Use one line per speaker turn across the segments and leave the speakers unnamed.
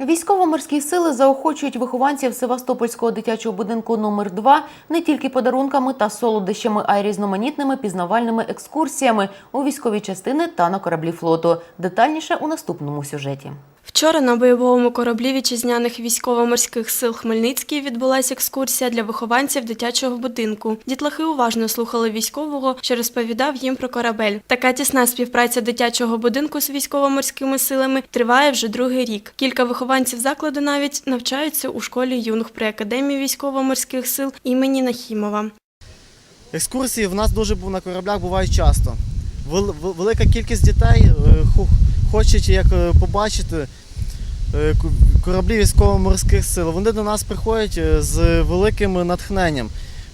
Військово-морські сили заохочують вихованців Севастопольського дитячого будинку номер 2 не тільки подарунками та солодощами, а й різноманітними пізнавальними екскурсіями у військові частини та на кораблі флоту. Детальніше у наступному сюжеті.
Вчора на бойовому кораблі вітчизняних військово-морських сил Хмельницький відбулася екскурсія для вихованців дитячого будинку. Дітлахи уважно слухали військового, що розповідав їм про корабель. Така тісна співпраця дитячого будинку з військово-морськими силами триває вже другий рік. Кілька вихованців закладу навіть навчаються у школі юнг при академії військово-морських сил імені Нахімова.
Екскурсії в нас дуже на кораблях бувають часто. Вел- вел- Велика кількість дітей е, хочуть як е, побачити кораблі військово-морських сил. Вони до нас приходять е, з великим натхненням.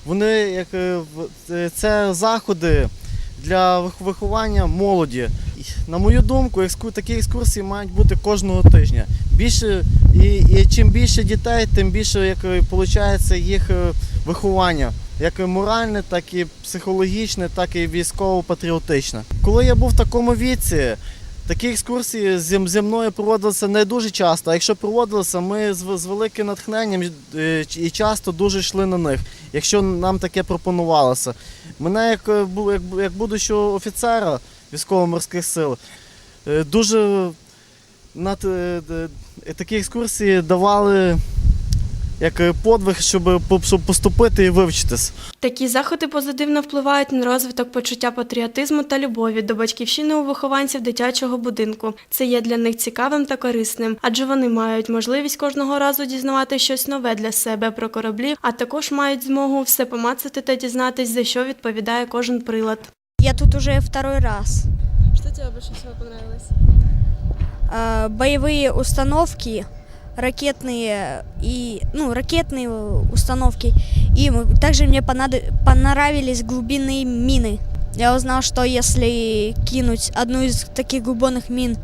Вони як е, е, це заходи для виховання молоді. На мою думку, такі екскурсії мають бути кожного тижня. Більше і, і чим більше дітей, тим більше як виходить їх е, виховання, як і моральне, так і психологічне, так і військово-патріотичне. Коли я був в такому віці, такі екскурсії зі, мною проводилися не дуже часто. А якщо проводилися, ми з, великим натхненням е, і часто дуже йшли на них, якщо нам таке пропонувалося. Мене як, е, як, будущого офіцера військово-морських сил е, дуже над, такі екскурсії давали як е, подвиг, щоб, щоб поступити і вивчитись.
Такі заходи позитивно впливають на розвиток почуття патріотизму та любові до батьківщини у вихованців дитячого будинку. Це є для них цікавим та корисним, адже вони мають можливість кожного разу дізнавати щось нове для себе про кораблі, а також мають змогу все помацати та дізнатись, за що відповідає кожен прилад.
Я тут уже второй раз.
Що тобі більше всього понравилось?
Э, Боевые установки, ракетные и ну ракетные установки. И м- также мне понадо- понравились глубинные мины. Я узнал, что если кинуть одну из таких глубинных мин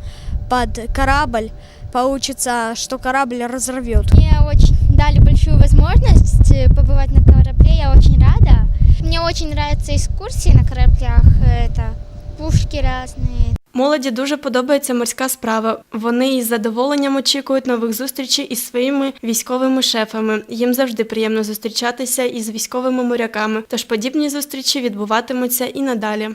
под корабль, получится, что корабль разорвет.
Мне очень дали большую возможность э, побывать на корабле, я очень рада. Мне очень нравятся экскурсии на кораблях, это пушки разные,
Молоді дуже подобається морська справа. Вони із задоволенням очікують нових зустрічей із своїми військовими шефами. Їм завжди приємно зустрічатися із військовими моряками. Тож подібні зустрічі відбуватимуться і надалі.